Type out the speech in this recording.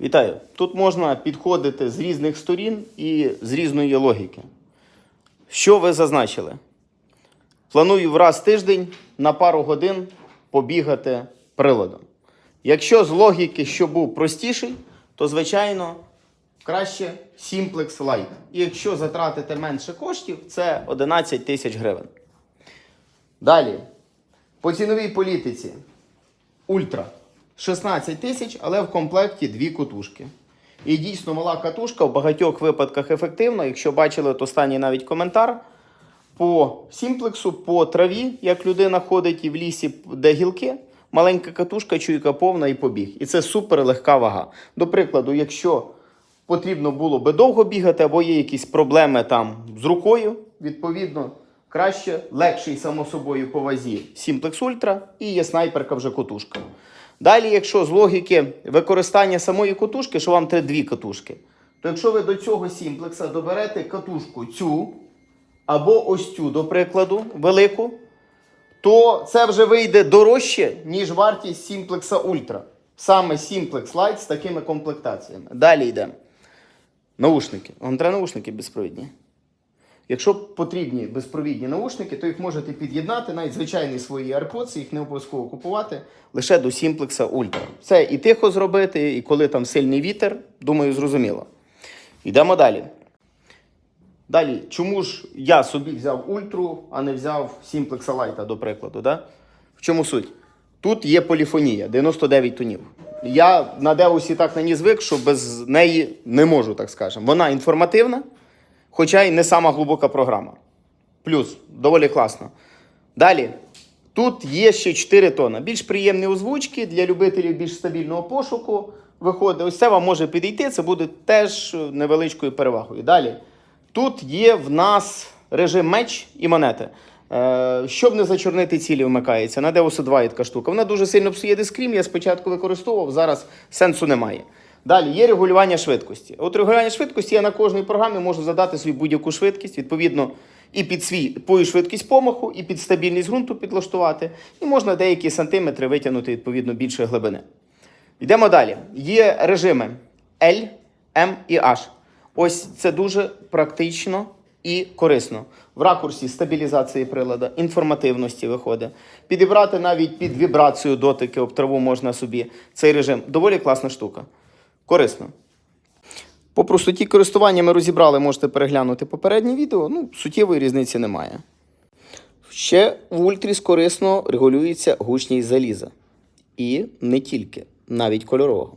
Вітаю! Тут можна підходити з різних сторін і з різної логіки. Що ви зазначили? Планую в раз тиждень на пару годин побігати приладом. Якщо з логіки, що був простіший, то звичайно краще Simplex Lite. І якщо затратити менше коштів, це 11 тисяч гривень. Далі. По ціновій політиці Ультра 16 тисяч, але в комплекті дві катушки. І дійсно мала катушка в багатьох випадках ефективна. Якщо бачили, то останній навіть коментар. По сімплексу, по траві, як людина ходить і в лісі, де гілки, маленька катушка, чуйка повна і побіг. І це супер легка вага. До прикладу, якщо потрібно було би довго бігати, або є якісь проблеми там з рукою, відповідно, краще, легший, само собою, по вазі Simplex Ultra і є снайперка вже котушка. Далі, якщо з логіки використання самої котушки, що вам треба дві катушки, то якщо ви до цього сімплекса доберете катушку цю або ось цю, до прикладу, велику, то це вже вийде дорожче, ніж вартість Simplex Ultra. Саме Simplex Lite з такими комплектаціями. Далі йдемо. Наушники. Вам треба наушники безпровідні. Якщо потрібні безпровідні наушники, то їх можете під'єднати, навіть звичайні свої AirPods, їх не обов'язково купувати лише до Simplex Ultra. Це і тихо зробити, і коли там сильний вітер, думаю, зрозуміло. Йдемо далі. Далі, чому ж я собі взяв ультру, а не взяв Simplex Lite, до прикладу? Да? В чому суть? Тут є поліфонія 99 тонів. Я на Деусі так на ній звик, що без неї не можу, так скажемо. Вона інформативна, хоча й не сама глибока програма. Плюс, доволі класно. Далі, тут є ще 4 тона. Більш приємні озвучки для любителів більш стабільного пошуку. Виходить, ось це вам може підійти, це буде теж невеличкою перевагою. Далі. Тут є в нас режим меч і монети. Е, щоб не зачорнити цілі, вмикається. На Deus 2 є така штука. Вона дуже сильно псує дискрім, я спочатку використовував, зараз сенсу немає. Далі є регулювання швидкості. От регулювання швидкості я на кожній програмі можу задати собі будь-яку швидкість, відповідно, і під свій швидкість помаху, і під стабільність ґрунту підлаштувати. І можна деякі сантиметри витягнути відповідно більшої глибини. Йдемо далі. Є режими L, M і H. Ось це дуже практично і корисно. В ракурсі стабілізації прилада, інформативності виходить. Підібрати навіть під вібрацію дотики об траву можна собі цей режим. Доволі класна штука. Корисно. По простоті користування ми розібрали, можете переглянути попереднє відео. Ну, суттєвої різниці немає. Ще в ультріс корисно регулюється гучність заліза. І не тільки, навіть кольорового.